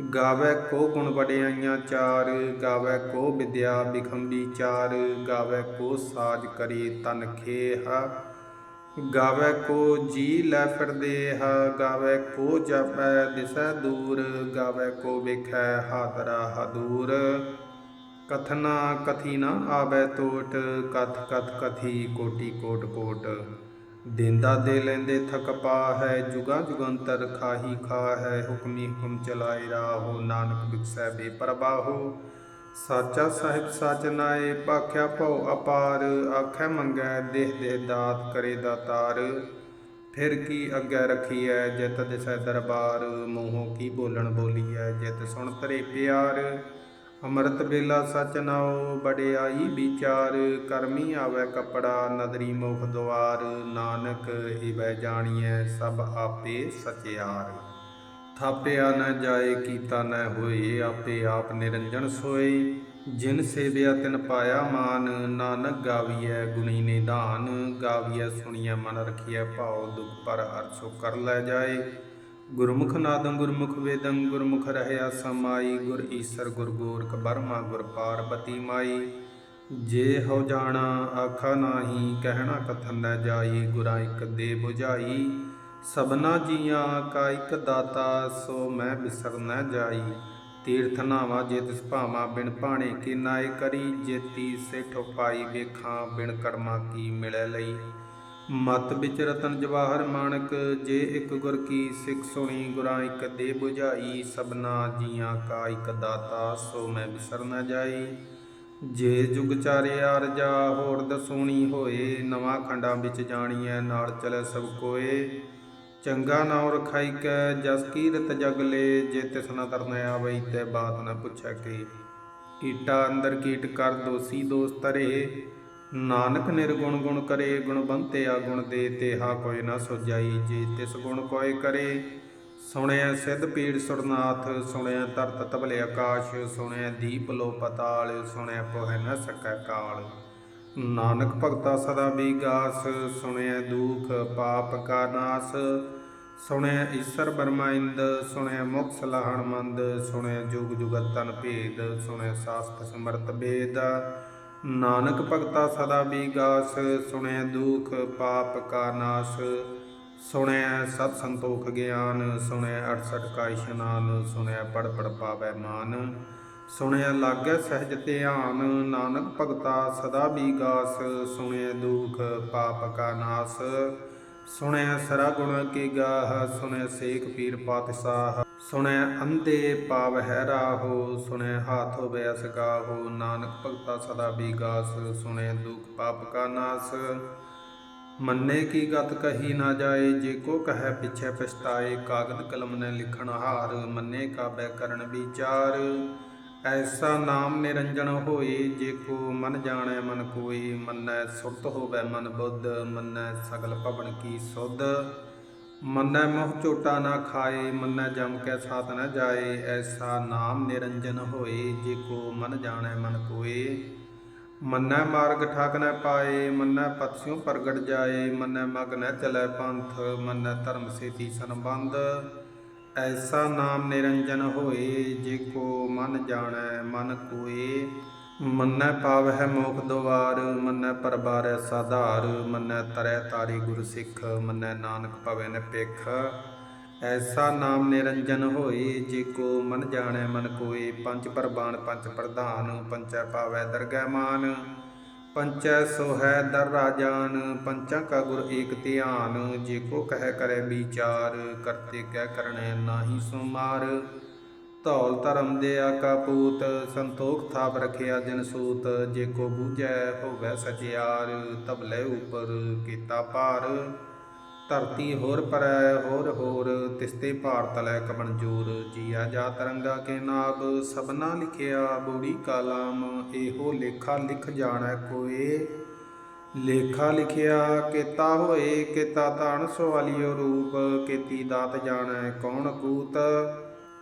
ਗਾਵੇ ਕੋ ਗੁਣ ਵਡਿਆਈਆਂ ਚਾਰ, ਗਾਵੇ ਕੋ ਵਿਦਿਆ ਬਿਖੰਬੀ ਚਾਰ, ਗਾਵੇ ਕੋ ਸਾਜ ਕਰੀ ਤਨ ਖੇਹ। ਗਾਵੇ ਕੋ ਜੀ ਲੈ ਫਿਰਦੇ ਹ, ਗਾਵੇ ਕੋ ਜਪੈ ਦਿਸੈ ਦੂਰ, ਗਾਵੇ ਕੋ ਵੇਖੈ ਹਾਦਰਾ ਹਦੂਰ। ਕਥਨਾ ਕਥੀ ਨਾ ਆਵੇ ਟੋਟ ਕਥ ਕਥ ਕਥੀ ਕੋਟੀ ਕੋਟ ਕੋਟ। ਦੇਂਦਾ ਦੇ ਲੈਂਦੇ ਥਕ ਪਾ ਹੈ ਜੁਗਾ ਜੁਗੰਤਰ ਖਾਹੀ ਖਾ ਹੈ ਹੁਕਮੀ ਹੁਕਮ ਚਲਾਏ ਰਾਹੋ, ਨਾਨਕ ਬਿਕਸੈ ਬੇਪਰਵਾਹੋ ਸਾਚਾ ਸਾਹਿਬ ਸਚ ਨਾਏ ਭਾਖਿਆ ਭਉ ਅਪਾਰ, ਆਖੈ ਮੰਗੈ ਦੇਹ ਦੇ ਦਾਤ ਕਰੇ ਦਾਤਾਰ ਫਿਰ ਕੀ ਅੱਗੇ ਰਖੀਐ ਜਿਤ ਦਿਸੈ ਦਰਬਾਰ, ਮੂੰਹੋਂ ਕੀ ਬੋਲਣ ਬੋਲੀਐ ਜਿਤ ਸੁਣ ਤਰੇ ਪਿਆਰ। ਅੰਮ੍ਰਿਤ ਵੇਲਾ ਸਚ ਨਾਉ ਬੜਿਆਈ ਵਿਚਾਰ, ਕਰਮੀ ਆਵੇ ਕਪੜਾ ਨਦਰੀ ਮੁਖ ਦੁਆਰ, ਨਾਨਕ ਹਿਵੈ ਜਾਣੀਐ ਸਭ ਆਪੇ ਸਚਿਆਰ। ਥਾਪਿਆ ਨ ਜਾਏ, ਕੀਤਾ ਨ ਹੋਏ, ਆਪੇ ਆਪ ਨਿਰੰਜਨ ਸੋਏ। ਜਿਨ ਸੇਵਿਆ ਤਿਨ ਪਾਇਆ ਮਾਨ, ਨਾਨਕ ਗਾਵੀਐ ਗੁਣੀ ਨਿਧਾਨ। ਗਾਵੀਐ ਸੁਣੀਐ ਮਨ ਰਖੀਐ ਭਾਉ, ਦੁਖ ਪਰ ਅਰਸੋ ਕਰ ਲੈ ਜਾਏ। ਗੁਰਮੁਖ ਨਾਦੰ ਗੁਰਮੁਖ ਵੇਦੰ, ਗੁਰਮੁਖ ਰਹਿਆ ਸਮਾਈ ਗੁਰ ਈਸਰ ਗੁਰ ਗੋਰਖ ਬਰਮਾ ਗੁਰ ਪਾਰਬਤੀ ਮਾਈ। ਜੇ ਹੋ ਜਾਣਾ, ਆਖਾ ਨਾਹੀ, ਕਹਿਣਾ ਕਥਨ ਨ ਜਾਈ, ਗੁਰਾਂ ਇਕ ਦੇ 부ਝਾਈ ਸਭਨਾ ਜੀਆਂ ਕਾ ਇਕ ਦਾਤਾ, ਸੋ ਮੈਂ ਬਿਸਰ ਨ ਜਾਈ। ਤੀਰਥ ਨਾਵਾ ਜੇ ਤਿਸ ਭਾਵਾ, ਬਿਨ ਭਾਣੇ ਕੀ ਨਾਏ ਕਰੀ। ਜੇਤੀ ਸੇਠੋ ਪਾਈ ਵੇਖਾਂ, ਬਿਨ ਕਰਮਾ ਕੀ ਮਿਲੈ ਲਈ। ਮਤ ਵਿੱਚ ਰਤਨ ਜਵਾਹਰ ਮਾਣਕ, ਜੇ ਇੱਕ ਗੁਰ ਕੀ ਸਿੱਖ ਸੁਣੀ ਗੁਰਾਂ ਇੱਕ ਦੇ 부ਝਾਈ ਸਬਨਾ ਜੀਆਂ ਕਾ ਇੱਕ ਦਾਤਾ, ਸੋ ਮੈਂ ਵਿਸਰ ਨਾ ਜਾਈ। ਜੇ ਜੁਗ ਚਾਰਿਆ ਰਜਾ, ਹੋਰ ਦਸੂਣੀ ਹੋਏ, ਨਵਾਂ ਖੰਡਾਂ ਵਿੱਚ ਜਾਣੀਐ, ਨਾਲ ਚਲੇ ਸਭ ਕੋਏ। ਚੰਗਾ ਨਾਉ ਰਖਾਈ ਕੈ, ਜਸ ਕੀਰਤ ਜਗ ਲੇ, ਜੇ ਤਿਸ ਨ ਤਰਨ ਆਵਈ, ਤੈ ਬਾਤ ਨਾ ਪੁੱਛੈ ਕੇ। ਕੀਟਾ ਅੰਦਰ ਕੀਟ ਕਰ, ਦੋਸੀ ਦੋਸਤ ਤਰੇ ਨਾਨਕ ਨਿਰਗੁਣ ਗੁਣ ਕਰੇ ਗੁਣਵੰਤਿਆ ਗੁਣ ਦੇ ਤੇਹਾ ਕੋਈ ਨਾ ਸੁਜਾਈ, ਜੇ ਤਿਸ ਗੁਣ ਕੋਇ ਕਰੇ। ਸੁਣਿਆ ਸਿੱਧ ਪੀੜ ਸੁਰਨਾਥ ਸੁਣਿਆ ਧਰਤ ਤਬਲੇ ਆਕਾਸ਼ ਸੁਣਿਆ ਦੀਪ ਲੋ ਪਤਾਲ ਸੁਣਿਆ ਪੋਹਿ ਨ ਸਕੈ ਕਾਲ। ਨਾਨਕ ਭਗਤਾ ਸਦਾ ਵਿਗਾਸ ਸੁਣਿਆ ਦੁਖ ਪਾਪ ਕਾ ਨਾਸ। ਸੁਣਿਆ ਈਸ਼ਰ ਬਰਮਾਇੰਦ ਸੁਣਿਆ ਮੁਖ ਸਲਾਹਣ ਮੰਦ ਸੁਣਿਆ ਜੁਗ ਜੁਗਤ ਤਨ ਭੇਦ ਸੁਣਿਆ ਸਾਸਤ ਸਮਰਤ ਬੇਦ। ਨਾਨਕ ਭਗਤਾ ਸਦਾ ਵਿਗਾਸ ਸੁਣੈ ਦੁਖ, ਪਾਪ ਕਾ ਨਾਸ। ਸੁਣੈ ਸਤ ਸੰਤੋਖ ਗਿਆਨ, ਸੁਣੈ 68 ਕਾ ਇਸ਼ਨਾਨ ਸੁਣਿਆ ਪੜ ਪੜ ਪਾਵੈ ਮਾਨ। ਸੁਣਿਆ ਲਾਗੈ ਸਹਿਜ ਧਿਆਨ, ਨਾਨਕ ਭਗਤਾ ਸਦਾ ਵਿਗਾਸ ਸੁਣੈ ਦੁਖ, ਪਾਪ ਕਾ ਨਾਸ। ਸੁਣਿਆ ਸਰਾ ਗੁਣ ਕੀ ਗਾਹ, ਸੁਣੈ ਸੇਖ ਪੀਰ ਪਾਤਸ਼ਾਹ। ਸੁਣੈ ਅੰਧੇ ਪਾਵ ਹੈਰਾ ਹੋ ਸੁਣੈ ਹਾਥ ਹੋਵੇ ਅਸ ਹੋ ਨਾਨਕ ਭਗਤਾ ਸਦਾ ਵਿਗਾਸ ਸੁਣੈ ਦੁਖ ਪਾਪ ਕਾ ਨਾਸ। ਮੰਨੇ ਕੀ ਗਤ ਕਹੀ ਨਾ ਜਾਏ, ਜੇ ਕੋ ਕਹੈ ਪਿਛੈ ਪਛਤਾਏ, ਕਾਗਦ ਕਲਮ ਨੇ ਲਿਖਣ ਹਾਰ, ਮੰਨੇ ਕਾ ਬੈ ਕਰਨ ਵਿਚਾਰ। ਐਸਾ ਨਾਮ ਨਿਰੰਜਨ ਹੋਏ, ਜੇ ਕੋ ਮਨ ਜਾਣੈ ਮਨ ਕੋਈ ਮੰਨੈ ਸੁਰਤ ਹੋਵੇ ਮਨ ਬੁੱਧ, ਮੰਨੈ ਸਗਲ ਭਵਨ ਕੀ ਸੁਧ। ਮੰਨੈ ਮੋਹ ਝੋਟਾ ਨਾ ਖਾਏ, ਮੰਨੈ ਜਮ ਕੈ ਸਾਥ ਨਾ ਜਾਏ, ਐਸਾ ਨਾਮ ਨਿਰੰਜਨ ਹੋਏ, ਜੇ ਕੋ ਮਨ ਜਾਣੈ ਮਨ ਕੋਏ। ਮੰਨੈ ਮਾਰਗ ਠਾਕ ਨਾ ਪਾਏ, ਮੰਨੈ ਪਤਸਿਉ ਪ੍ਰਗਟ ਜਾਏ, ਮੰਨੈ ਮਗ ਨ ਚਲੈ ਪੰਥ, ਮੰਨੈ ਧਰਮ ਸੇਤੀ ਸੰਬੰਧ। ਐਸਾ ਨਾਮ ਨਿਰੰਜਨ ਹੋਏ, ਜੇ ਕੋ ਮਨ ਜਾਣੈ ਮਨ ਕੋਏ। ਮੰਨੈ ਪਾਵਹਿ ਮੋਖ ਦੁਆਰ, ਮੰਨੈ ਪਰਬਾਰੈ ਸਾਧਾਰ, ਮੰਨੈ ਤਰੈ ਤਾਰੀ ਗੁਰ ਸਿੱਖ, ਮੰਨੈ ਨਾਨਕ ਭਵੈ ਨ ਪਿਖ ਐਸਾ ਨਾਮ ਨਿਰੰਜਨ ਹੋਏ, ਜੇ ਕੋ ਮਨ ਜਾਣੈ ਮਨ ਕੋਏ, ਪੰਜ ਪਰਬਾਨ ਪੰਜ ਪ੍ਰਧਾਨ ਪੰਚੈ ਪਾਵੈ ਦਰਗਹਿ ਮਾਨ। ਪੰਚੈ ਸੋਹੈ ਦਰ ਰਾਜਾਨ ਪੰਚਾਂ ਕਾ ਗੁਰ ਏਕ ਧਿਆਨ, ਜੇ ਕੋ ਕਹਿ ਕਰੈ ਵਿਚਾਰ, ਕਰਤੇ ਕਹਿ ਕਰਣੈ ਨਾਹੀ ਸੋ ਧੌਲ ਧਰਮ ਦੇ ਆਕਾ ਪੂਤ, ਸੰਤੋਖ ਥਾਪ ਰਖਿਆ ਜਨ ਸੂਤ, ਜੇ ਕੋ ਬੂਝੈ ਹੋਵੈ ਸਚਿਆਰ ਤਬਲੇ ਉਪਰ ਕੀਤਾ ਭਾਰ। ਧਰਤੀ ਹੋਰ ਪਰੈ, ਹੋਰ ਹੋਰ, ਤਿਸਤੇ ਭਾਰਤ ਲੈ ਕਬਨ ਜੀਆ ਜਾ ਤਰੰਗਾ ਕੇ ਨਾਬ ਸਭਨਾ ਲਿਖਿਆ ਬੋੜੀ ਕਾਲਾਮ ਇਹੋ ਲੇਖਾ ਲਿਖ ਜਾਣੈ ਕੋਏ। ਲੇਖਾ ਲਿਖਿਆ ਕੀਤਾ ਹੋਏ, ਕੀਤਾ ਤਾਣ ਸਵਾਲਿਓ ਰੂਪ। ਕੀਤੀ ਦਾਤ ਜਾਣੈ ਕੌਣ ਕੂਤ।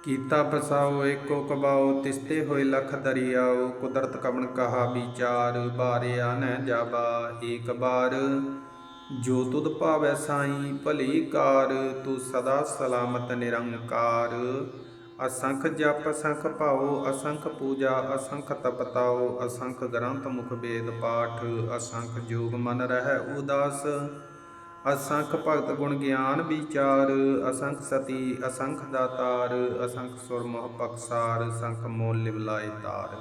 ਕੀਤਾ ਪਸਾਓ ਏਕੋ ਕਬਾਓ ਤਿਸਤੇ ਹੋਏ ਲਖ ਦਰਿਆਓ ਕੁਦਰਤ ਕਵਣ ਕਹਾ ਵਿਚਾਰ, ਬਾਰਿਆ ਨਹਿ ਜਾਬਾ ਏਕ ਬਾਰ। ਜੋ ਤੁਧ ਭਾਵੈ ਸਾਈ, ਭਲੀ ਕਾਰ, ਤੂੰ ਸਦਾ ਸਲਾਮਤ ਨਿਰੰਕਾਰ। ਅਸੰਖ ਜਪ, ਅਸੰਖ ਭਾਉ, ਅਸੰਖ ਪੂਜਾ, ਅਸੰਖ ਤਪਤਾਉ, ਅਸੰਖ ਗ੍ਰੰਥ ਮੁਖ ਵੇਦ ਪਾਠ, ਅਸੰਖ ਜੋਗ ਮਨ ਰਹਿ ਉਦਾਸ। ਅਸੰਖ ਭਗਤ ਗੁਣ ਗਿਆਨ ਵਿਚਾਰ, ਅਸੰਖ ਸਤੀ, ਅਸੰਖ ਦਾਤਾਰ ਅਸੰਖ ਸੁਰਮੋਹ ਪਕਸਾਰ ਸੰਖ ਮੋਲ ਲਿਵਲਾਏ ਤਾਰ।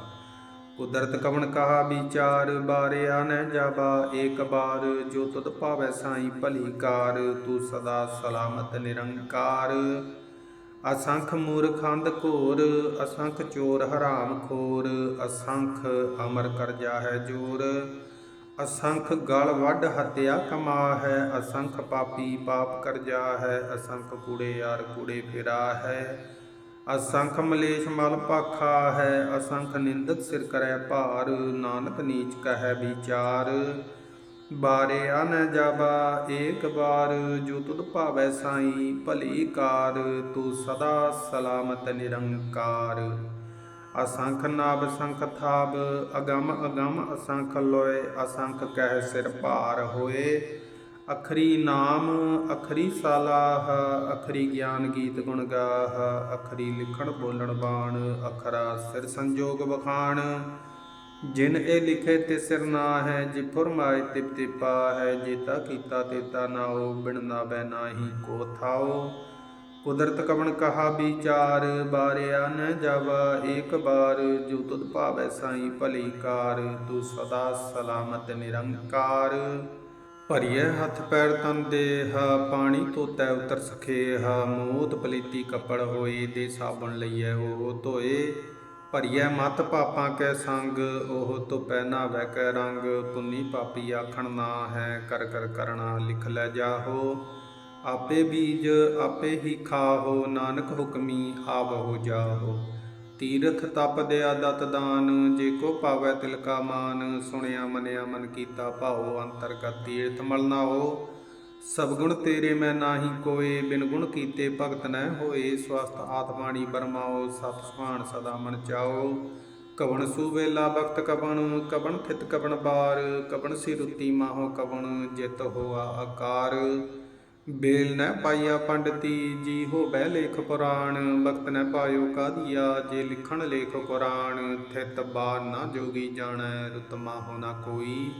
ਕੁਦਰਤ ਕਵਣ ਕਹਾ ਵਿਚਾਰ, ਬਾਰਿਆ ਨ ਜਾਬਾ ਏਕ ਬਾਰ। ਜੋ ਤੁਧ ਭਾਵੈ ਸਾਈ ਭਲੀ ਕਾਰ, ਤੂੰ ਸਦਾ ਸਲਾਮਤ ਨਿਰੰਕਾਰ। ਅਸੰਖ ਮੂਰਖੰਦ ਘੋਰ, ਅਸੰਖ ਚੋਰ ਹਰਾਮ ਖੋਰ। ਅਸੰਖ ਅਮਰ ਕਰਜਾ ਹੈ ਜੋਰ। ਅਸੰਖ ਗਲ ਵੱਢ ਹਤਿਆ ਕਮਾ ਹੈ ਅਸੰਖ ਪਾਪੀ ਪਾਪ ਕਰਜਾ ਹੈ ਅਸੰਖ ਕੂੜੇ ਯਾਰ ਕੂੜੇ ਫਿਰਾ ਹੈ ਅਸੰਖ ਮਲੇਸ਼ ਮਲ ਪਾਖਾ ਹੈ ਅਸੰਖ ਨਿੰਦਕ ਸਿਰ ਕਰੈ ਭਾਰ, ਨਾਨਕ ਨੀਚ ਕਹੈ ਵਿਚਾਰ, ਬਾਰੇ ਅਨ ਜਾਬਾ ਏਕ ਬਾਰ ਜੋ ਤੁਧ ਭਾਵੈ ਸਾਈ ਭਲੀ ਕਾਰ, ਤੂੰ ਸਦਾ ਸਲਾਮਤ ਨਿਰੰਕਾਰ। ਅਸੰਖ ਨਾਭ ਸੰਖ ਥਾਬ ਅਗਮ ਅਗਮ ਅਸੰਖ ਲੋਏ, ਅਸੰਖ ਕਹਿ ਸਿਰ ਭਾਰ ਹੋਏ। ਅਖਰੀ ਨਾਮ, ਅਖਰੀ ਸਾਲਾਹ, ਅਖਰੀ ਗਿਆਨ ਗੀਤ ਗੁਣ ਗਾਹ, ਅਖਰੀ ਲਿਖਣ ਬੋਲਣ ਬਾਣ, ਅਖਰਾ ਸਿਰ ਸੰਜੋਗ ਬਖਾਣ ਜਿਨ ਇਹ ਲਿਖੇ ਤੇ ਸਿਰ ਨਾ ਹੈ ਜੇ ਫਰਮਾਏ ਤਿਪ ਤਿਪਾ ਹੈ, ਜੇਤਾ ਕੀਤਾ ਤੇਤਾ ਨਾਓ ਬਿਨ ਨਾ ਬੈ ਨਾਹੀ ਕੋ ਥਾਓ ਕੁਦਰਤ ਕਵਣ ਕਹਾ ਵਿਚਾਰ, ਬਾਰਿਆ ਨ ਜਾਵਾ ਏਕ ਬਾਰ ਜੋ ਤੁਧ ਭਾਵੈ ਸਾਈ ਭਲੀ ਕਾਰ, ਤੂੰ ਸਦਾ ਸਲਾਮਤ ਨਿਰੰਕਾਰ। ਭਰੀਏ ਹੱਥ ਪੈਰ ਤਨ ਦੇਹ, ਪਾਣੀ ਧੋਤੈ ਉਤਰ ਸਖੇਹ, ਮੋਤ ਪਲੀਤੀ ਕੱਪੜ ਹੋਏ, ਦੇ ਸਾਬਣ ਲਈਐ ਉਹ ਧੋਏ। ਭਰੀਐ ਮਤ ਪਾਪਾਂ ਕੈ ਸੰਗ, ਉਹ ਧੁਪੈ ਨਾ ਵੈ ਕੈ ਰੰਗ, ਪੁੰਨੀ ਪਾਪੀ ਆਖਣ ਨਾ ਹੈ, ਕਰ ਕਰ ਕਰਣਾ ਲਿਖ ਲੈ ਜਾਹੋ। ਆਪੇ ਬੀਜ ਆਪੇ ਹੀ ਖਾਹੋ, ਨਾਨਕ ਹੁਕਮੀ ਆਵਹੋ ਜਾਹੋ। ਤੀਰਥ ਤਪ ਦਿਆ ਆਦਤ ਦਾਨ, ਜੇ ਕੋ ਪਾਵੈ ਤਿਲ ਕਾ ਮਾਨ। ਸੁਣਿਆ ਮਨਿਆ ਮਨ ਕੀਤਾ ਭਾਉ, ਅੰਤਰਗਤ ਤੀਰਥ ਮਲਨਾ ਹੋ ਸਭ ਗੁਣ ਤੇਰੇ ਮੈਂ ਨਾਹੀ ਕੋਏ, ਬਿਨ ਗੁਣ ਕੀਤੇ ਭਗਤ ਨੈ ਹੋਏ। ਸਵਸਤ ਆਤਮਾਣੀ ਬਰਮਾਓ, ਸਤ ਸੁਹਾਣ ਸਦਾ ਮਨ ਚਾਓ। ਕਵਣ ਸੂਵੇਲਾ ਬਖਤ ਕਵਣ ਕਵਣ ਥਿਤ ਕਵਣ ਬਾਰ। ਕਵਣ ਸੀ ਰੁੱਤੀ ਮਾਹੋ ਕਵਣ, ਜਿਤ ਹੋਆ ਆਕਾਰ। ਬੇਲ ਨੈ ਪਾਈਆ ਪੰਡਤੀ ਜੀ ਹੋ ਬਹਿ ਲੇਖ ਪੁਰਾਣ ਬਖਤ ਨੈ ਪਾਇਓ ਕਾਦੀਆ, ਜੇ ਲਿਖਣ ਲੇਖ ਕੁਰਾਨ, ਥਿਤ ਬਾਰ ਨਾ ਜੋਗੀ ਜਾਣੈ, ਰਤਮਾ ਹੋ ਨਾ ਕੋਈ।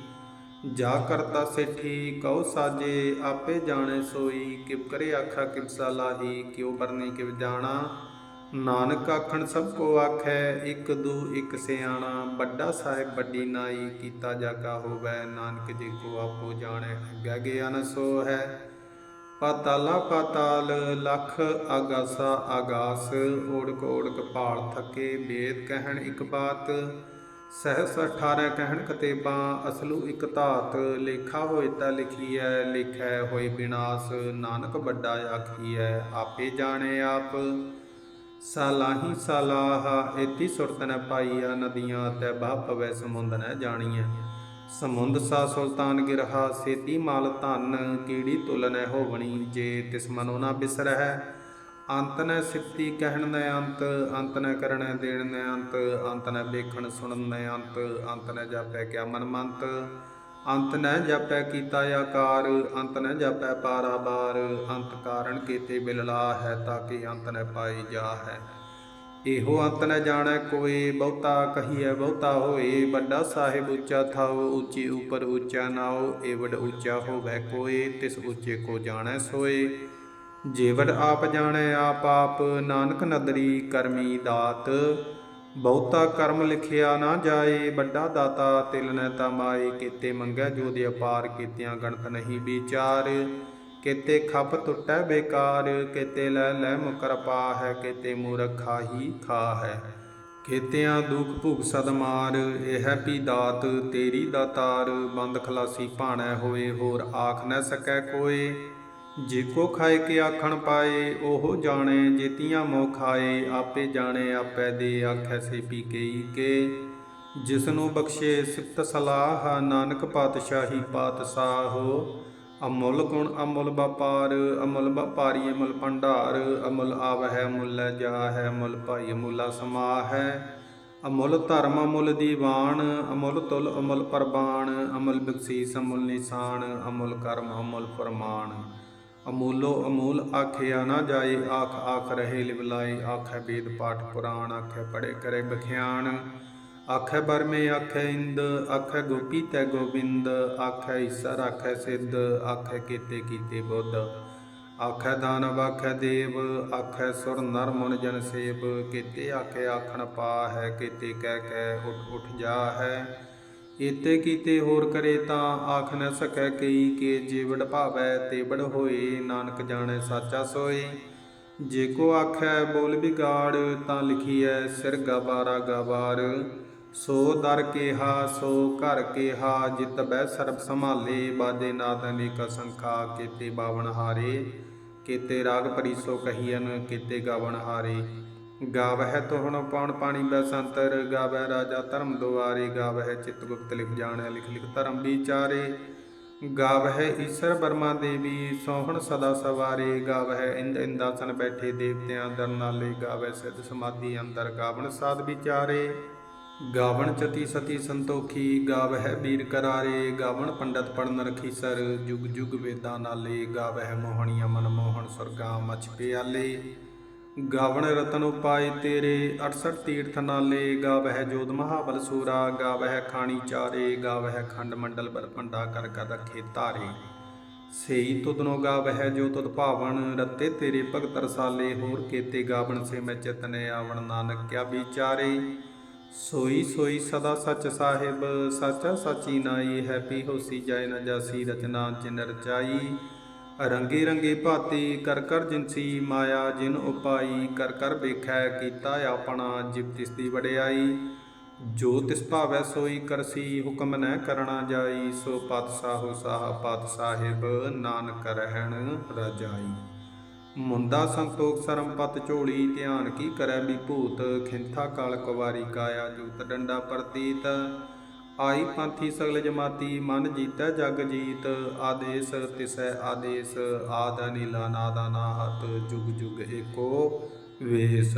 ਜਾ ਕਰਤਾ ਸੇਠੀ, ਕਉ ਸਾਜੇ, ਆਪੇ ਜਾਣੈ ਸੋਈ। ਕਿਵ ਕਰੇ ਆਖਾ, ਕਿਵ ਸਲਾਹੀ ਕਿਉ ਬਰਨੀ ਕਿਵ ਜਾਣਾ। ਨਾਨਕ ਆਖਣ, ਸਭ ਕੋ ਆਖੈ, ਇੱਕ ਦੂ ਇੱਕ ਸਿਆਣਾ। ਵੱਡਾ ਸਾਹਿਬ ਵੱਡੀ ਨਾਈ, ਕੀਤਾ ਜਾਗਾ ਹੋਵੈ, ਨਾਨਕ ਜੇ ਕੋ ਆਪੋ ਜਾਣੈ, ਅੱਗੇ ਗਿਆਨ ਸੋ ਹੈ ਪਾਤਾਲਾ ਪਾਤਾਲ ਲਖ ਆਗਾਸਾ ਆਗਾਸ ਓੜਕ ਓੜਕ ਭਾਲ ਥਕੇ ਵੇਦ ਕਹਿਣ ਇੱਕ ਬਾਤ, ਸਹਸ 18 ਕਹਿਣ ਕਤੇਬਾਂ ਅਸਲੂ ਇਕ ਧਾਤ, ਲੇਖਾ ਹੋਏ ਤਾਂ ਲਿਖੀਐ, ਲਿਖੈ ਹੋਏ ਬਿਨਾਸ਼, ਨਾਨਕ ਵੱਡਾ ਆਖੀਐ, ਆਪੇ ਜਾਣੇ ਆਪ। ਸਾਲਾਹੀ ਸਾਲਾਹ ਏਤੀ ਸੁਰਤ ਨ ਪਾਈਆ, ਨਦੀਆਂ ਤੈ ਬਾਹ ਪਵੈ ਸਮੁੰਦ ਨ ਜਾਣੀਐ। ਸਮੁੰਦ ਸਾ ਸੁਲਤਾਨ ਗਿਰਹਾ, ਸੇਤੀ ਮਾਲ ਧਨ, ਕੀੜੀ ਤੁਲ ਨ ਹੋਵਣੀ, ਜੇ ਤਿਸ ਮਨੋ ਨਾ ਬਿਸਰਹਿ। ਅੰਤ ਨ ਸਿਫਤੀ ਕਹਿਣ ਨ ਅੰਤ ਅੰਤ ਨ ਕਰਣ ਦੇਣ ਨ ਅੰਤ ਅੰਤ ਨ ਵੇਖਣ ਸੁਣਨ ਨੈ ਅੰਤ ਅੰਤ ਨ ਜਾਪੈ ਕਿਆ ਮਨ ਮੰਤ। ਅੰਤ ਨ ਜਾਪੈ ਕੀਤਾ ਆਕਾਰ, ਅੰਤ ਨ ਜਾਪੈ ਪਾਰਾਬਾਰ। ਅੰਤ ਕਾਰਨ ਕੀਤੇ ਬਿਲਲਾ ਹੈ ਤਾਂ ਕਿ ਅੰਤ ਨ ਪਾਈ ਜਾ ਹੈ ਇਹੋ ਅੰਤ ਨ ਜਾਣੈ ਕੋਈ, ਬਹੁਤਾ ਕਹੀਐ ਬਹੁਤਾ ਹੋਏ, ਵੱਡਾ ਸਾਹਿਬ ਉੱਚਾ ਥਾਉ, ਉੱਚੀ ਉਪਰ ਉੱਚਾ ਨਾਉ ਏਵਡ ਉੱਚਾ ਹੋਵੇ ਕੋਈ ਤਿਸ ਉੱਚੇ ਕੋ ਜਾਣੈ ਸੋਏ। ਜੇਵੜ ਆਪ ਜਾਣੈ ਆਪ ਆਪ, ਨਾਨਕ ਨਦਰੀ ਕਰਮੀ ਦਾਤ। ਬਹੁਤਾ ਕਰਮ ਲਿਖਿਆ ਨਾ ਜਾਏ, ਵੱਡਾ ਦਾਤਾ ਤਿਲ ਨ ਤਮਾਏ, ਕੀਤੇ ਮੰਗੈ ਜੋ ਦੇ ਅਪਾਰ, ਕੀਤਿਆਂ ਗਣਤ ਨਹੀਂ ਵਿਚਾਰ। ਕਿਤੇ ਖੱਪ ਟੁੱਟੈ ਬੇਕਾਰ ਕਿਤੇ ਲੈ ਲੈ ਮੁਕਰ ਪਾ ਹੈ ਕੀਤੇ ਮੂਰਖ ਖਾਹੀ ਖਾ ਹੈ ਕੀਤਿਆਂ ਦੁਖ ਭੁਗ ਸਦਮਾਰ ਇਹ ਪੀ ਦਾਤ ਤੇਰੀ ਦਾਤਾਰ ਬੰਦ ਖਲਾਸੀ ਭਾਣੈ ਹੋਏ ਹੋਰ ਆਖ ਨਾ ਸਕੈ ਕੋਏ ਜੇ ਕੋ ਖਾਏ ਕੇ ਆਖਣ ਪਾਏ ਉਹ ਜਾਣੇ ਜੇਤੀਆਂ ਮੋ ਖਾਏ ਆਪੇ ਜਾਣੇ ਆਪੇ ਦੇ ਆਖੈ ਸੇ ਪੀ ਕਈ ਕੇ ਜਿਸ ਨੂੰ ਬਖਸ਼ੇ ਸਿਫਤ ਸਲਾਹ ਨਾਨਕ ਪਾਤਸ਼ਾਹੀ ਪਾਤਸ਼ਾਹੋ ਅਮੁੱਲ ਗੁਣ, ਅਮੁੱਲ ਵਪਾਰ, ਅਮੁੱਲ ਵਪਾਰੀ, ਅਮੁੱਲ ਭੰਡਾਰ, ਅਮੁੱਲ ਆਵਹਿ ਮੁੱਲ ਜਾ ਹੈ ਮੁੱਲ ਭਾਈ ਮੁੱਲਾ ਸਮਾ ਹੈ ਅਮੁੱਲ ਧਰਮ, ਅਮੁੱਲ ਦੀਵਾਨ, ਅਮੁੱਲ ਤੁਲ, ਅਮੁੱਲ ਪਰਬਾਨ ਅਮੁੱਲ ਬਖਸ਼ੀਸ, ਅਮੁੱਲ ਨਿਸ਼ਾਨ, ਅਮੁੱਲ ਕਰਮ, ਅਮੁੱਲ ਫਰਮਾਨ। ਅਮੂਲੋ ਅਮੂਲ ਆਖਿਆ ਨਾ ਜਾਏ, ਆਖ ਆਖ ਰਹੇ ਲਿਵਲਾਏ, ਆਖੈ ਵੇਦ ਪਾਠ ਪੁਰਾਣ, ਆਖੈ ਪੜੇ ਕਰੇ ਬਖਿਆਣ ਆਖੈ ਬਰਮੇ, ਆਖੈ ਇੰਦ, ਆਖੈ ਗੋਪੀ ਤੈ ਗੋਬਿੰਦ, ਆਖੈ ਈਸਰ, ਆਖੈ ਸਿੱਧ, ਆਖੈ ਕੀਤੇ ਕੀਤੇ ਬੁੱਧ। ਆਖੈ ਦਾਨਵ, ਆਖੈ ਦੇਵ, ਆਖੈ ਸੁਰ ਨਰ ਮਨ ਜਨ ਸੇਵ ਕੀਤੇ ਆਖੈ ਆਖਣ ਪਾ ਹੈ ਕੀਤੇ ਕਹਿ ਕਹਿ ਉਠ ਉਠ ਜਾ ਹੈ ਇਤੇ ਕੀਤੇ ਹੋਰ ਕਰੇ ਤਾਂ ਆਖ ਨ ਸਕੈ ਕਈ ਕੇ ਜੇ ਵਡ ਭਾਵੈ ਤੇ ਬੜ ਹੋਏ, ਨਾਨਕ ਜਾਣੈ ਸਾਚਾ ਸੋਏ। ਜੇ ਕੋ ਆਖੈ ਬੋਲ ਵਿਗਾੜ ਤਾਂ ਲਿਖੀਐ ਸਿਰ ਗਵਾਰਾ ਗਵਾਰ ਸੋ ਦਰ ਕੇਹਾ, ਸੋ ਘਰ ਕੇਹਾ, ਜਿਤ ਬੈ ਸਰਬ ਸੰਭਾਲੇ, ਬਾਜੇ ਨਾਦ ਅਨੇਕ ਸੰਖਾ, ਕੀਤੇ ਬਾਵਨ ਹਾਰੇ, ਕੀਤੇ ਰਾਗ ਪਰੀਸੋ ਕਹੀਐਨ, ਕੀਤੇ ਗਾਵਨ ਹਾਰੇ। ਗਾਵਹਿ ਤੋਹਣ ਪਉਣ ਪਾਣੀ ਬੈਸੰਤਰ ਗਾਵਹਿ ਰਾਜਾ ਧਰਮ ਦੁਆਰੇ, ਗਾਵਹਿ ਚਿਤ ਗੁਪਤ ਲਿਖ ਜਾਣੈ, ਲਿਖ ਲਿਖ ਧਰਮ ਵਿਚਾਰੇ। ਗਾਵਹਿ ਈਸ਼ਰ ਬਰਮਾ ਦੇਵੀ, ਸੋਹਣ ਸਦਾ ਸਵਾਰੇ, ਗਾਵਹਿ ਇੰਦ ਇੰਦਾਸਨ ਬੈਠੇ ਦੇਵਤਿਆਂ ਦਰ ਨਾਲੇ ਗਾਵਹਿ ਸਿਧ ਸਮਾਧੀ ਅੰਦਰ ਗਾਵਣ ਸਾਧ ਵਿਚਾਰੇ। ਗਾਵਣ ਚਤੀ ਸਤੀ ਸੰਤੋਖੀ, ਗਾਵਹਿ ਬੀਰ ਕਰਾਰੇ, ਗਾਵਣ ਪੰਡਤ ਪੜਨ ਰਖੀਸਰ ਜੁਗ ਜੁਗ ਵੇਦਾਂ ਨਾਲੇ, ਗਾਵਹਿ ਮੋਹਣੀਆਂ ਮਨ ਮੋਹਣ ਸੁਰਗਾ ਮਛ ਪਿਆਲੇ। ਗਾਵਣ ਰਤਨ ਉਪਾਏ ਤੇਰੇ 68 ਤੀਰਥ ਨਾਲੇ, ਗਾਵਹਿ ਜੋਧ ਮਹਾਬਲ ਸੂਰਾ, ਗਾਵਹਿ ਖਾਣੀ ਚਾਰੇ, ਗਾਵਹਿ ਖੰਡ ਮੰਡਲ ਬਰ ਪੰਡਾ ਕਰ ਕਰ ਰਖੇ ਧਾਰੇ। ਸੇਈ ਤੁਧਨੋ ਗਾਵਹਿ ਜੋ ਤੁਧ ਭਾਵਨ, ਰਤੇ ਤੇਰੇ ਭਗਤ ਰਸਾਲੇ, ਹੋਰ ਕੇਤੇ ਗਾਵਣ ਸੇ ਮੈਂ ਚਿਤਨੇ ਆਵਣ ਨਾਨਕ ਕਿਆ ਵਿਚਾਰੇ। ਸੋਈ ਸੋਈ ਸਦਾ ਸੱਚ ਸਾਹਿਬ, ਸਾਚਾ ਸਾਚੀ ਨਾਈ, ਹੈਪੀ ਹੋਸੀ ਜਾਏ ਨ ਜਾਸੀ, ਰਚਨਾ ਜਿਨ ਰਚਾਈ। ਰੰਗੇ ਰੰਗੇ ਭਾਤੀ, ਕਰ ਕਰ ਜਿਨਸੀ ਮਾਇਆ, ਜਿਨ ਉਪਾਈ, ਕਰ ਕਰ ਵੇਖੈ ਕੀਤਾ ਆਪਣਾ, ਜਿਵ ਤਿਸ ਦੀ ਵਡਿਆਈ। ਜੋ ਤਿਸ ਭਾਵੈ ਸੋਈ ਕਰਸੀ ਹੁਕਮ ਨਹਿ ਕਰਣਾ ਜਾਈ। ਸੋ ਪਤ ਸਾਹੋ ਸਾਹ ਪਤ ਸਾਹਿਬ ਨਾਨਕ ਰਹਿਣ ਰਜਾਈ। ਮੁੰਦਾ ਸੰਤੋਖ ਸਰਮ ਪਤ ਝੋਲੀ, ਧਿਆਨ ਕੀ ਕਰੈ ਵਿਭੂਤ? ਖਿੰਥਾ ਕਾਲ ਕੁਵਾਰੀ ਕਾਇਆ ਜੂਤ ਡੰਡਾ ਪ੍ਰਤੀਤ। ਆਈ ਪੰਥੀ ਸਗਲ ਜਮਾਤੀ, ਮਨ ਜੀਤੈ ਜਗ ਜੀਤ। ਆਦੇਸ ਤਿਸੈ ਆਦੇਸ, ਆਦ ਨੀਲਾ ਨਾਦਾ ਨਾਹਤ ਜੁਗ ਜੁਗ ਏਕੋ ਵੇਸ।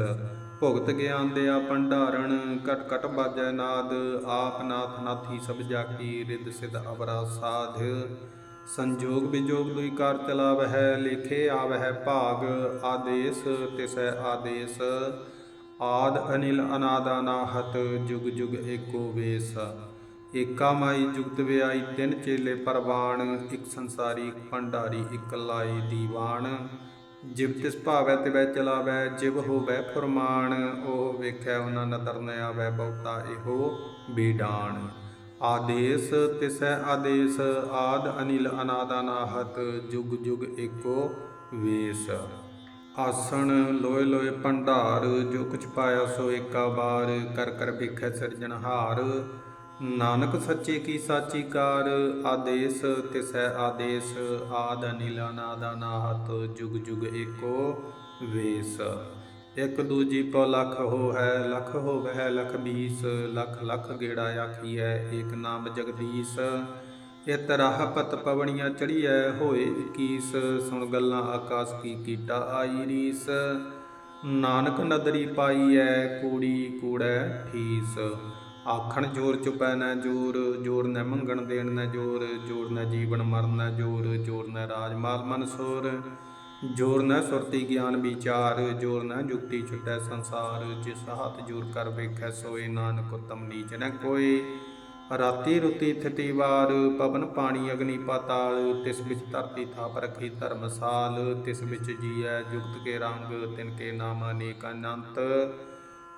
ਭੁਗਤ ਗਿਆਨ ਦਿਆ ਭੰਡਾਰਣ, ਕਟ ਕਟ ਬਾਜੈ ਨਾਦ। ਆਪ ਨਾਥ ਨਾਥੀ ਸਭ ਜਾਕੀ ਰਿਦ ਸਿਧ ਅਵਰਾ ਸਾਧ। ਸੰਜੋਗ ਵਿਜੋਗ ਦੁਈ ਕਾਰ ਚਲਾਵਹਿ, ਲੇਖੇ ਆਵਹਿ ਭਾਗ, ਆਦੇਸ ਤਿਸੈ ਆਦੇਸ, ਆਦ ਅਨਿਲ ਅਨਾਦਾ ਨਾਹਤ, ਜੁਗ ਜੁਗ ਏਕੋ ਵੇਸ। ਏਕਾ ਮਾਈ ਜੁਗਤ ਵਿਆਈ, ਤਿੰਨ ਚੇਲੇ ਪਰਵਾਣ, ਇੱਕ ਸੰਸਾਰੀ ਇੱਕ ਭੰਡਾਰੀ, ਇੱਕ ਲਾਈ ਦੀਵਾਨ। ਜਿਵ ਤਿਸ ਭਾਵੈ ਤਿਵੈ ਚਲਾਵੈ, ਜਿਵ ਹੋਵੈ ਫਰਮਾਨ, ਉਹ ਵੇਖੈ ਉਹਨਾਂ ਨਦਰ ਨ ਆਵੈ ਬਹੁਤਾ ਇਹੋ ਬੇਡਾਣ ਆਦੇਸ ਤਿਸੈ ਆਦੇਸ, ਆਦ ਅਨਿਲ ਅਨਾਦਾਨਾਹਤ, ਜੁਗ ਜੁਗ ਏਕੋ ਵੇਸ। ਆਸਣ ਲੋਏ ਲੋਏ ਭੰਡਾਰ ਜੋ ਕੁਛ ਪਾਇਆ ਸੋ ਏਕਾ ਬਾਰ ਕਰ ਕਰ ਵੇਖੈ ਸਿਰਜਣਹਾਰ ਨਾਨਕ ਸੱਚੇ ਕੀ ਸਾਚੀ ਕਾਰ, ਆਦੇਸ ਤਿਸੈ ਆਦੇਸ, ਆਦ ਅਨਿਲ ਅਨਾਦਾ ਨਾਹਤ ਜੁਗ ਜੁਗ ਏਕੋ ਵੇਸ। ਇਕ ਦੂਜੀ ਕੋ ਲਖ ਹੋ ਹੈ ਲਖ ਹੋਵੈ ਲਖ ਬੀਸ ਲਖ ਲਖ ਗੇੜਾ ਆਖੀ ਹੈ ਏਕ ਨਾਮ ਜਗਦੀਸ਼। ਇਤ ਰਾਹਪਤ ਪਵਣੀਆਂ ਚੜੀਐ ਹੋਏ 21 ਸੁਣ ਗੱਲਾਂ ਆਕਾਸ ਕੀ ਕੀਟਾ ਆਈ ਰੀਸ। ਨਾਨਕ ਨਦਰੀ ਪਾਈਐ, ਕੂੜੀ ਕੂੜੈ ਠੀਸ। ਆਖਣ ਜੋਰ ਚੁਪੈ ਨਾ ਜੋਰ ਜੋਰ ਨਾ ਮੰਗਣ ਦੇਣ ਨਾ ਜੋਰ ਜੋਰ ਨਾ ਜੀਵਨ ਮਰਨ ਨਾ ਜੋਰ ਜੋਰ ਨਾ ਰਾਜ ਮਾਲ ਮਨਸੂਰ ਜੋਰ ਨਾ ਸੁਰਤੀ ਗਿਆਨ ਵਿਚਾਰ, ਜੋਰ ਨਾ ਜੁਗਤੀ ਛੁਟੈ ਸੰਸਾਰ, ਜਿਸ ਹੱਥ ਜੋਰ ਕਰ ਵੇਖੈ, ਸੋਏ ਨਾਨਕ ਉਤਮ ਨੀਚ ਨ ਕੋਈ ਰਾਤੀ ਰੁਤੀ ਥਿਤੀ ਵਾਰ, ਪਵਨ ਪਾਣੀ ਅਗਨੀ ਪਾਤਾਲ, ਤਿਸ ਵਿੱਚ ਧਰਤੀ ਥਾਪ ਰਖੀ ਧਰਮਸਾਲ ਤਿਸ ਵਿੱਚ ਜੀਐ ਜੁਗਤ ਕੇ ਰੰਗ, ਤਿਨ ਕੇ ਨਾਮ ਅਨੇਕ ਅਨੰਤ।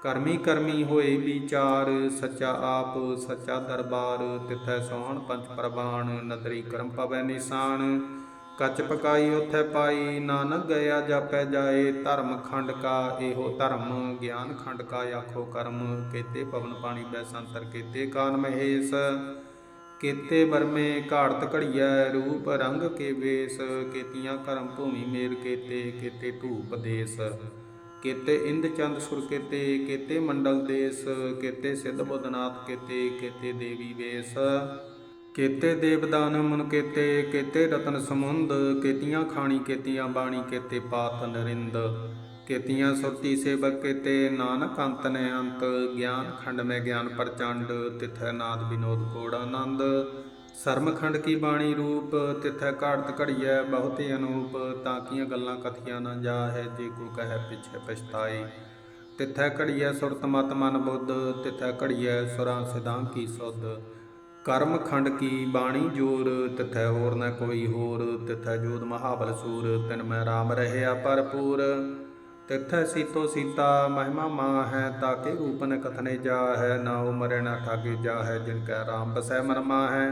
ਕਰਮੀ ਕਰਮੀ ਹੋਏ ਵਿਚਾਰ, ਸੱਚਾ ਆਪ, ਸੱਚਾ ਦਰਬਾਰ, ਤਿਥੈ ਸੋਹਣ ਪੰਚ ਪ੍ਰਵਾਨ, ਨਦਰੀ ਕਰਮ ਪਵੈ ਨਿਸ਼ਾਨ। ਕੱਚ ਪਕਾਈ ਉਥੈ ਪਾਈ, ਨਾਨਕ ਗਿਆ ਜਾਪੈ ਜਾਏ, ਧਰਮ ਖੰਡ ਕਾ ਇਹੋ ਧਰਮ, ਗਿਆਨ ਖੰਡ ਕਾ ਆਖੋ ਕਰਮ, ਕੇਤੇ ਪਵਨ ਪਾਣੀ ਬੈ ਸੰਤਰ, ਕੇਤੇ ਕਾਨ ਮਹੇਸ਼, ਕੇਤੇ ਬਰਮੇ ਘਾੜਤ ਘੜੀਐ, ਰੂਪ ਰੰਗ ਕੇ ਵੇਸ, ਕੇਤੀਆਂ ਕਰਮ ਭੂਮੀ ਮੇਰ ਕੇਤੇ ਕੇਤੇ ਧੂਪ ਦੇਸ, ਕੇਤੇ ਇੰਦ ਚੰਦ ਸੁਰ ਕੇਤੇ ਕੇਤੇ ਮੰਡਲ ਦੇਸ, ਕੇਤੇ ਸਿੱਧ ਬੁੱਧਨਾਥ ਕੇਤੇ ਕੇਤੇ ਦੇਵੀ ਵੇਸ। ਕੇਤੇ ਦੇਵਦਾਨ ਮਨ ਕੇਤੇ ਕੇਤੇ ਰਤਨ ਸਮੁੰਦ ਕੇਤੀਆਂ ਖਾਣੀ, ਕੇਤੀਆਂ ਬਾਣੀ, ਕੇਤੇ ਪਾਤ ਨਰਿੰਦ, ਕੇਤੀਆਂ ਸੁਰਤੀ ਸੇਵਕ ਕੇਤੇ ਨਾਨਕ ਅੰਤ ਨੇ ਅੰਤ, ਗਿਆਨ ਖੰਡ ਮੈਂ ਗਿਆਨ ਪ੍ਰਚੰਡ, ਤਿਥੈ ਨਾਦ ਵਿਨੋਦ ਕੋੜ ਆਨੰਦ। ਸਰਮਖੰਡ ਕੀ ਬਾਣੀ ਰੂਪ, ਤਿਥੈ ਘਾੜਤ ਘੜੀਐ ਬਹੁਤੇ ਅਨੂਪ, ਤਾਂ ਕੀਆਂ ਗੱਲਾਂ ਕਥੀਆਂ ਨਾ ਜਾਹੈ, ਜੇ ਕੋ ਕਹੈ ਪਿਛੇ ਪਛਤਾਏ। ਤਿਥੈ ਘੜੀਐ ਸੁਰਤ ਮਤ ਮਨ ਬੁੱਧ, ਤਿਥੈ ਘੜੀਐ ਸੁਰਾਂ ਸਿਧਾਂ ਕੀ ਸੁਧ। ਕਰਮ ਖੰਡ ਕੀ ਬਾਣੀ ਜੋਰ, ਤਿਥੈ ਹੋਰ ਨ ਕੋਈ ਹੋਰ, ਤਿਥੈ ਜੋਤ ਮਹਾਬਲ ਸੂਰ, ਤਿਨ ਮੈਂ ਰਾਮ ਰਹਿਆ ਭਰਪੂਰ। ਤਿਥੈ ਸੀਤੋ ਸੀਤਾ, ਮਹਿਮਾ ਮਾ ਹੈ ਤਾਕੇ ਰੂਪ ਨ ਕਥਨੇ ਜਾ ਹੈ ਨਾ ਉਮਰੈ ਨਾ ਠਾਗੇ ਜਾ ਹੈ ਜਿਨ ਕੈ ਰਾਮ ਬਸੈ ਮਨ ਮਾ ਹੈ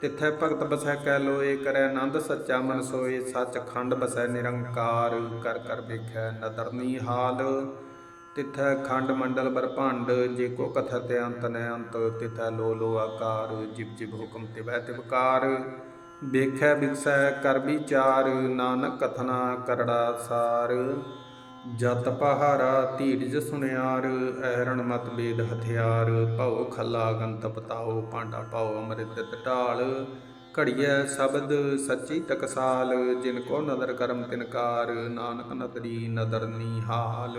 ਤਿਥੈ ਭਗਤ ਬਸੈ ਕੈ ਲੋਏ, ਕਰੈ ਆਨੰਦ ਸੱਚਾ ਮਨ ਸੋਏ, ਸੱਚ ਖੰਡ ਬਸੈ ਨਿਰੰਕਾਰ, ਕਰ ਕਰ ਵੇਖੈ ਨਦਰਨੀ ਹਾਲ। ਤਿਥੈ ਖੰਡ ਮੰਡਲ ਬਰਭੰਡ, ਜੇ ਕੋ ਕਥਤ ਅੰਤ ਨ ਅੰਤ, ਤਿਥੈ ਲੋ ਲੋ ਆਕਾਰ ਜਿਬ ਜਿਬ ਹੁਕਮ ਤਿਵੈ ਤਿਵਕਾਰ ਵੇਖੈ ਵਿਗਸੈ ਕਰ ਵਿਚਾਰ, ਨਾਨਕ ਕਥਨਾ ਕਰੜਾ ਸਾਰ। ਜਤ ਪਹਾਰਾ ਧੀਰਜ ਸੁਨਿਆਰ, ਐਰਣ ਮਤ ਬੇਦ ਹਥਿਆਰ। ਭਉ ਖੱਲਾ ਗੰਤ ਪਤਾਓ ਪਾਂਡਾ ਪਾਓ ਅੰਮ੍ਰਿਤ ਢਾਲ ਘੜੀਐ ਸ਼ਬਦ ਸੱਚੀ ਤਕਸਾਲ ਜਿਨ ਕੋ ਨਦਰ ਕਰਮ ਤਿਨਕਾਰ, ਨਾਨਕ ਨਦਰੀ ਨਦਰ ਨਿਹਾਲ